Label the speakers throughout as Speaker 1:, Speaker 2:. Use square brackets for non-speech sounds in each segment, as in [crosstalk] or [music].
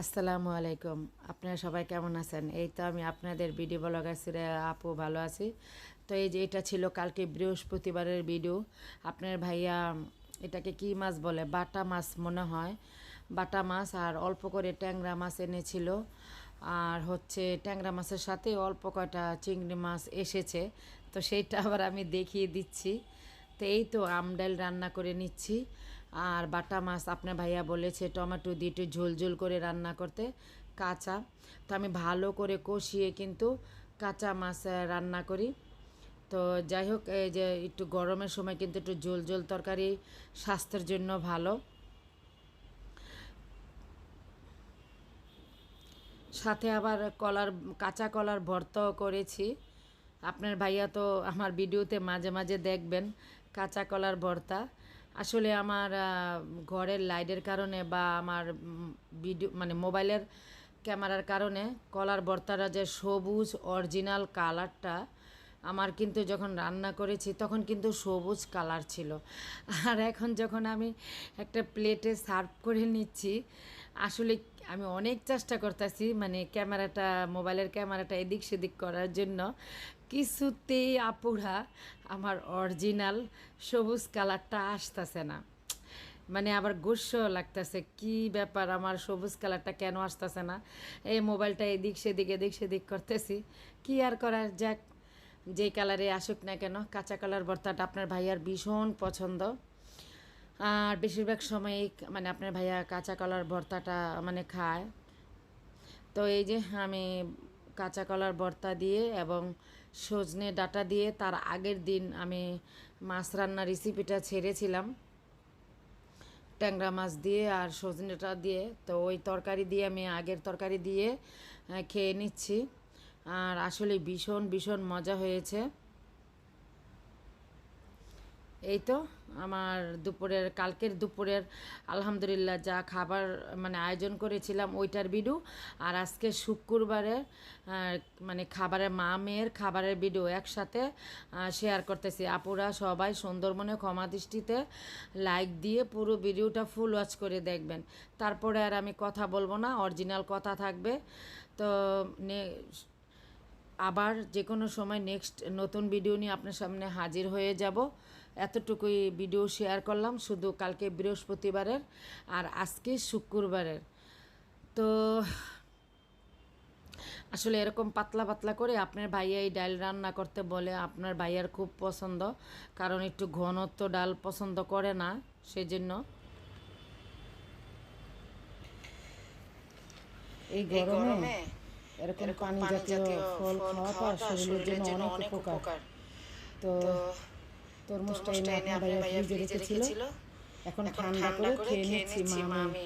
Speaker 1: আসসালামু আলাইকুম। আপনারা সবাই কেমন আছেন? এই তো আমি আপনাদের ভিডিও ব্লগার সিরে আপু ভালো আছি। তো এই যে এটা ছিল কালকে বৃহস্পতিবারের ভিডিও। আপনার ভাইয়া এটাকে কি মাছ বলে? বাটা মাছ মনে হয়। বাটা মাছ আর অল্প করে ট্যাংরা মাছ এনেছিল। আর হচ্ছে ট্যাংরা মাছের সাথে অল্প কয়টা চিংড়ি মাছ এসেছে। তো সেইটা আবার আমি দেখিয়ে দিচ্ছি। তো এই তো আমডাল রান্না করে নিচ্ছি। আর বাটা মাছ আপনার ভাইয়া বলেছে, টমেটো দিয়ে একটু ঝোল ঝোল করে রান্না করতে, কাঁচা। তো আমি ভালো করে কষিয়ে কিন্তু কাঁচা মাছ রান্না করি। তো যাই হোক, এই যে একটু গরমের সময় কিন্তু একটু ঝোল ঝোল তরকারি স্বাস্থ্যের জন্য ভালো। সাথে আবার কলার, কাঁচা কলার ভর্তাও করেছি। আপনার ভাইয়া তো আমার ভিডিওতে মাঝে মাঝে দেখবেন, কাঁচা কলার ভর্তা। আসলে আমার ঘরের লাইটের কারণে বা আমার ভিডিও মানে মোবাইলের ক্যামেরার কারণে কলার ভর্তাটা যে সবুজ অরিজিনাল কালারটা আমার কিন্তু যখন রান্না করেছি তখন কিন্তু সবুজ কালার ছিল। আর এখন যখন আমি একটা প্লেটে সার্ভ করে নিচ্ছি, আসলে আমি অনেক চেষ্টা করতেছি মানে ক্যামেরাটা, মোবাইলের ক্যামেরাটা এদিক সেদিক করার জন্য। কিছুতেই আপুরা আমার অরিজিনাল সবুজ কালারটা আসতেছে না। মানে আবার গুস্স লাগতেছে, কি ব্যাপার আমার সবুজ কালারটা কেন আসতেছে না? এই মোবাইলটা এদিক সেদিক এদিক সেদিক করতেছি, কি আর করার যাক? যেই কালারে আসুক না কেন, কাঁচা কালার ভর্তাটা আপনার ভাইয়ার ভীষণ পছন্দ। আর বেশিরভাগ সময় মানে আপনার ভাইয়া কাঁচা কলার ভর্তাটা মানে খায়। তো এই যে আমি কাঁচা কলার ভর্তা দিয়ে এবং সজনে ডাটা দিয়ে তার আগের দিন আমি মাছ রান্নার রেসিপিটা ছেড়েছিলাম। ট্যাংরা মাছ দিয়ে আর সজনেটা দিয়ে, তো ওই তরকারি দিয়ে আমি আগের তরকারি দিয়ে খেয়ে নিচ্ছি। আর আসলে ভীষণ ভীষণ মজা হয়েছে। এই তো আমার দুপুরের, কালকের দুপুরের আলহামদুলিল্লাহ যা খাবার মানে আয়োজন করেছিলাম ওইটার ভিডিও। আর আজকে শুক্রবারের মানে খাবারের মা মেয়ের খাবারের ভিডিও একসাথে শেয়ার করতেছি। আপুরা সবাই সুন্দরবনে ক্ষমা দৃষ্টিতে লাইক দিয়ে পুরো ভিডিওটা ফুল ওয়াচ করে দেখবেন। তারপরে আর আমি কথা বলব না অরিজিনাল কথা থাকবে। তো আবার যে কোনো সময় নেক্সট নতুন ভিডিও নিয়ে আপনার সামনে হাজির হয়ে যাব। এতটুকুই ভিডিও শেয়ার করলাম শুধু কালকে বৃহস্পতিবারের আর আজকে শুক্রবারের। তো আসলে এরকম পাতলা পাতলা করে আপনার ভাইয়া এই ডাল রান্না করতে বলে আপনার ভাইয়ার খুব পছন্দ কারণ একটু ঘনত্ব ডাল পছন্দ করে না সেজন্য। এই গরমে এরকম পানি জাতীয় ফল খাওয়াটা শরীরের জন্য অনেক উপকার। তো তরমুজটা এনে আপনার ভাইয়া ফ্রিজে রেখেছিল। এখন ঠান্ডা করে খেয়ে নিচ্ছি মা। আমি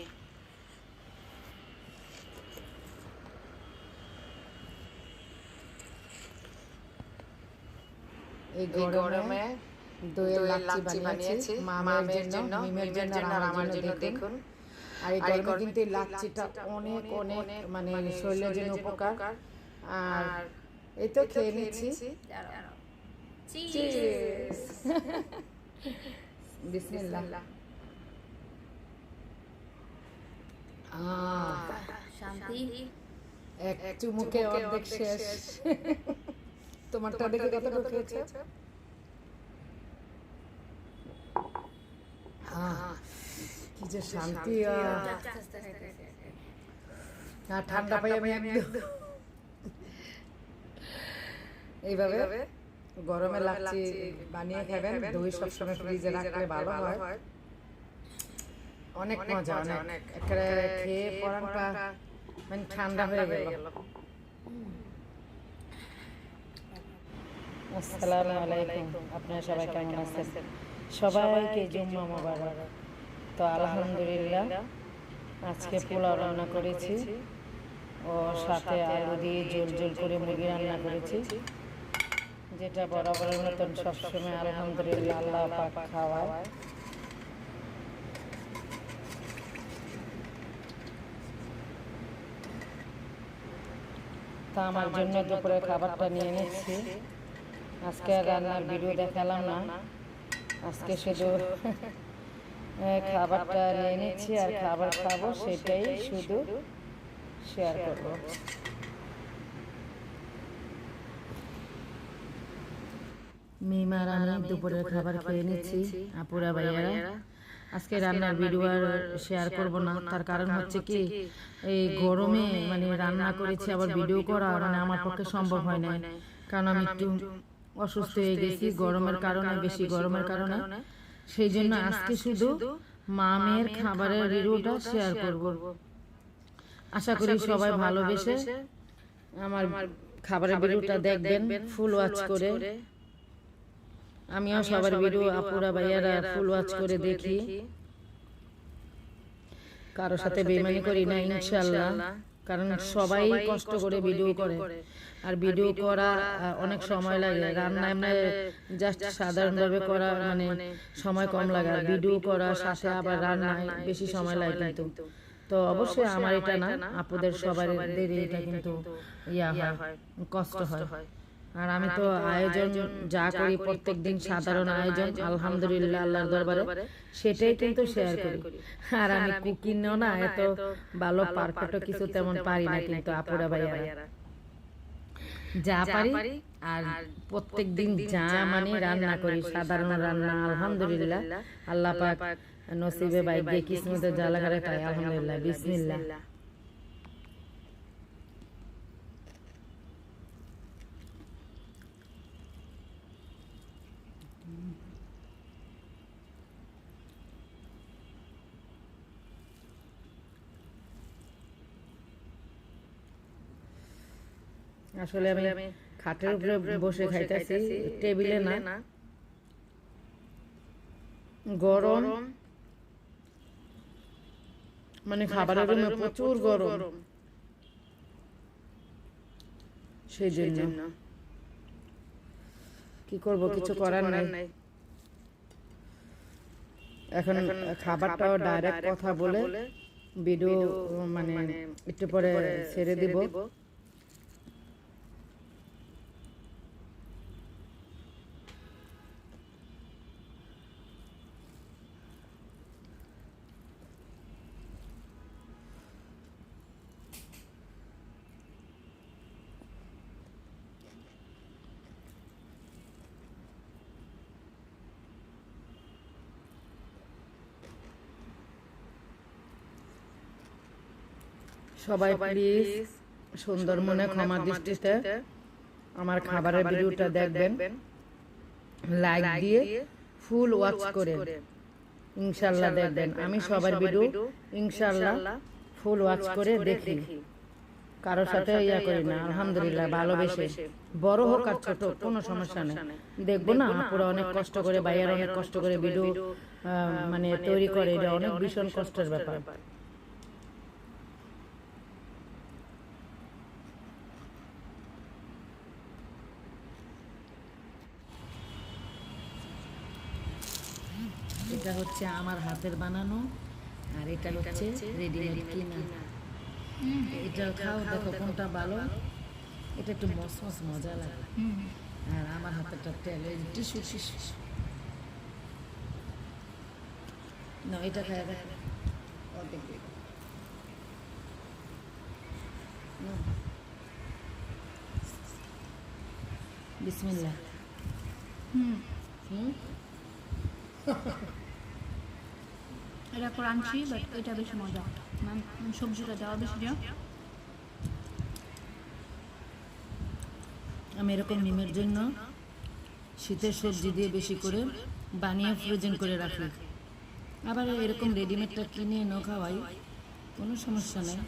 Speaker 1: এই গরমে দইয়ের লাচ্ছি বানিয়েছি মামের জন্য মিমের জন্য আর আমার জন্য দেখুন। আর এই গরমে কিন্তু এই লাচ্ছিটা অনেক অনেক মানে শরীরের জন্য উপকার। আর এই তো খেয়ে নিচ্ছি। Cheers! বিসমিল্লাহ
Speaker 2: শান্তি
Speaker 1: এক চুমুকে অর্ধেক শেষ তোমারটা দেখে কতটুকু খেয়েছো কি যে শান্তি না ঠান্ডা পাই আমি একদম এইভাবে গরমে লাচ্ছি বানিয়ে খাবেন দই সবসময় ফ্রিজে রাখলে ভালো হয়। অনেক মজা অনেক একেবারে খেয়ে পরানটা মানে ঠান্ডা হয়ে গেল। আসসালামু আলাইকুম। আপনারা সবাই কেমন আছেন? সবাইকে জুম্মা মোবারক। তো আলহামদুলিল্লাহ আজকে পোলাও রান্না করেছি। ও সাথে আলু দিয়ে জোল জোল করে মুরগি রান্না করেছি। যেটা বরাবরের মতন সবসময় আলহামদুলিল্লাহ আল্লাহ পাক খাওয়ায়। তা আমার জন্য দুপুরে খাবারটা নিয়ে নিচ্ছি। আজকে রান্নার ভিডিও দেখালাম না। আজকে শুধু খাবারটা নিয়ে নিচ্ছি আর খাবার খাব সেটাই শুধু শেয়ার করব। মিমার আমি দুপুরের খাবার খেয়ে নিচ্ছি। আপুরা ভাইয়ারা আজকে রান্নার ভিডিও আর শেয়ার করব না। তার কারণ হচ্ছে কি এই গরমে মানে রান্না করেছি আবার ভিডিও করা মানে আমার পক্ষে সম্ভব হয় না কারণ আমি একটু অসুস্থ হয়ে গেছি গরমের কারণে বেশি গরমের কারণে। সেই জন্য আজকে শুধু মামের খাবারের ভিডিওটা শেয়ার করব। আশা করি সবাই ভালোবেসে আমার খাবারের ভিডিওটা দেখবেন ফুল ওয়াচ করে। আমিও সবার ভিডিও আপুরা ভাইয়ারা ফুল ওয়াচ করে দেখি। কারও সাথে বেমানি করি না ইনশাল্লাহ। কারণ সবাই কষ্ট করে ভিডিও করে। আর ভিডিও করা অনেক সময় লাগে। রান্না এমনি জাস্ট সাধারণভাবে করা মানে সময় কম লাগে। আর ভিডিও করা সাথে আবার রান্নায় বেশি সময় লাগে কিন্তু। তো অবশ্যই আমার এটা না আপুদের সবার এটা কিন্তু ইয়া হয় কষ্ট হয়। আর আমি তো আয়োজন যা করি প্রত্যেক দিন সাধারণ আয়োজন আলহামদুলিল্লাহ আল্লাহর দরবারে সেটাই কিন্তু শেয়ার করি। আর আমি কুকিংও না এত ভালো পারফেক্ট কিছু তেমন পারি না কিন্তু আপুরা ভাইয়ারা। যা পারি আর প্রত্যেক দিন যা মানে রান্না করি সাধারণ রান্না আলহামদুলিল্লাহ। আল্লাহ পাক নসিবে বাইকে কিসমতে যা লাগারে তাই আলহামদুলিল্লাহ বিসমিল্লাহ। আসলে আমি খাটের উপরে বসে খাইতেছি টেবিলে না। গরম। মানে খাবারের রুমে প্রচুর গরম। সেই জন্য কি করব? কিছু করার নাই। এখন খাবারটাও ডাইরেক্ট কথা বলে ভিডিও মানে একটু পরে ছেড়ে দিব। সবাই প্লিজ সুন্দর মনে ক্ষমা দৃষ্টিতে আমার খাবারের ভিডিওটা দেখবেন। লাইক দিয়ে ফুল ওয়াচ করে ইনশাল্লাহ দেখবেন। আমি সবার ভিডিও ইনশাল্লাহ ফুল ওয়াচ করে দেখি। কারোর সাথে ইয়া করি না। আলহামদুলিল্লাহ ভালোবেসে। বড় হোক আর ছোট কোনো সমস্যা নেই। দেখব না পুরো অনেক কষ্ট করে বাইরের অনেক কষ্ট করে ভিডিও মানে তৈরি করে। এটা অনেক ভীষণ কষ্টের ব্যাপার এটা হচ্ছে আমার হাতের বানানো আর এটা হচ্ছে রেডিমেড কিনা। এটা খাও দেখো কোনটা ভালো। এটা একটু মস মস মজা লাগে। আর আমার হাতেরটা তেল এই টিসু টিসু না এটা দেখ। অর্ধেক দিয়ে দাও। হুম। [laughs]
Speaker 2: এটা ক্রাঞ্চি বাট এটা বেশি মজা। মানে সবজিটা দেওয়া বেশি দেওয়া
Speaker 1: আমি এরকম নিমের জন্য শীতের সবজি দিয়ে বেশি করে বানিয়ে ফ্রোজেন করে রাখি। আবার এরকম রেডিমেডটা কিনে এনে খাওয়াই, কোনো সমস্যা নেই।